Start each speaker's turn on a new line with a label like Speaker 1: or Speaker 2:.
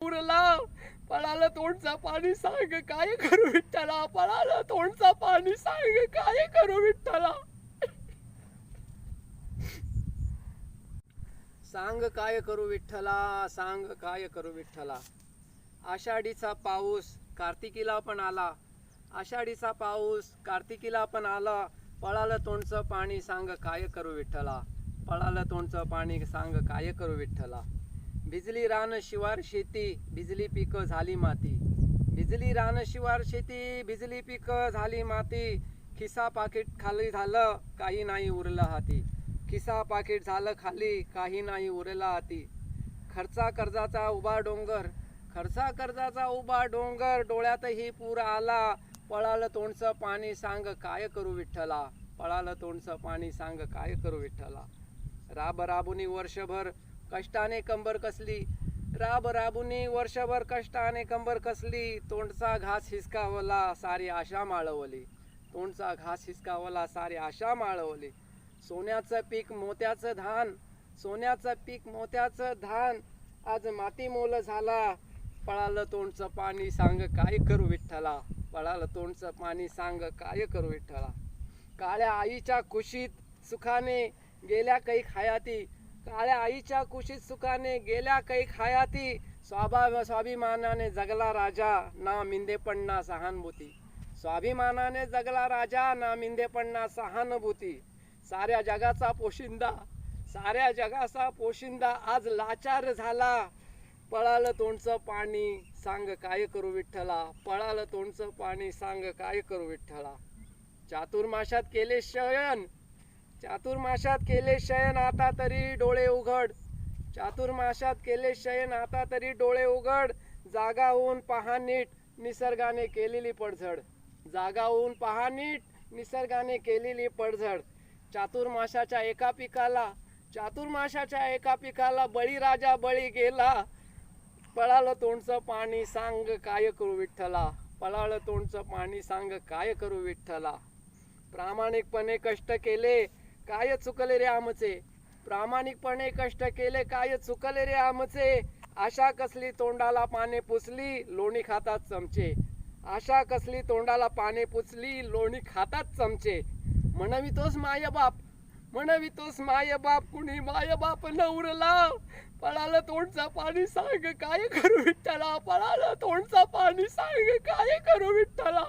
Speaker 1: पुरला. पळाला तोंडचा पाणी सांग काय करू विठ्ठला? पळालं तोंडचा पाणी सांग काय करू विठ्ठला? सांग काय करू विठ्ठला? सांग काय करू विठ्ठला? आषाढीचा पाऊस कार्तिकीला पण आला. आषाढीचा पाऊस कार्तिकीला पण आला. पळालं तोंडचं पाणी सांग काय करू विठ्ठला? पळालं तोंडचं पाणी सांग काय करू विठ्ठला? भिजली रान शिवार शेती भिजली पिकं झाली माती. भिजली रान शिवार शेती भिजली पिकं झाली माती. खिसा पाकिट खाली झालं काही नाही उरलं हाती. खिसा पाकिट झालं खाली काही नाही उरलं हाती. खर्चा कर्जाचा उभा डोंगर खर्चा कर्जाचा उभा डोंगर डोळ्यातही पूर आला. पळालं तोंडचं पाणी सांग काय करू विठ्ठला? पळालं तोंडचं पाणी सांग काय करू विठ्ठला? राब राबुनी वर्षभर कष्टाने कंबर कसली? राब राबुनी वर्षभर कष्टाने कंबर कसली? तोंडचा घास हिसकावला सारी आशा माळवली. तोंडचा घास हिसकावला सारी आशा माळवली. सोन्याचं पीक मोत्याचं धान सोन्याचं पीक मोत्याचं धान. आज माती मोल झाला. पळालं तोंडचं पाणी सांग काय करू विठ्ठला? पळालं तोंडचं पाणी सांग काय करू विठ्ठला? काळ्या आईच्या कुशीत सुखाने गेल्या काही खायाती काळ्या आईच्या कुशीत सुखाने गेल्या काही खायाती स्वाभा स्वाभिमानाने जगला राजा ना मिंदेपण्णा सहानुभूती. स्वाभिमानाने जगला राजा ना मिंदेपण्णा सहानुभूती. साऱ्या जगाचा पोशिंदा साऱ्या जगाचा पोशिंदा आज लाचार झाला. पळालं तोंडचं पाणी सांग काय करू विठ्ठला? पळालं तोंडचं पाणी सांग काय करू विठ्ठला? चातुर्माशात केले शयन चातुर्माशात केले शयन आता तरी डोळे उघड. चातुर्माशात केले शयन आता तरी डोळे उघड. जागा होऊन पहा नीट निसर्गाने केलेली पडझड. जागा होऊन पहा नीट निसर्गाने केलेली पडझड. चातुर्माशाच्या एका पिकाला चातुर्माशाच्या एका पिकाला बळीराजा बळी गेला. पळालं तोंडचं पाणी सांग काय करू विठ्ठला? पळालं तोंडचं पाणी सांग काय करू विठ्ठला? प्रामाणिकपणे कष्ट केले काय चुकले रे आमचे? प्रामाणिकपणे कष्ट केले काय चुकले रे आमचे? आशा कसली तोंडाला पाने पुसली लोणी खातात चमचे. आशा कसली तोंडाला पाने पुसली लोणी खातात चमचे. म्हणवितोस माय बाप म्हणवितोस माय बाप कुणी माय बाप न पळालं तोंडचा पाणी सांग काय करू विठ्ठला? पळालं तोंडचा पाणी सांग काय करू विठ्ठला?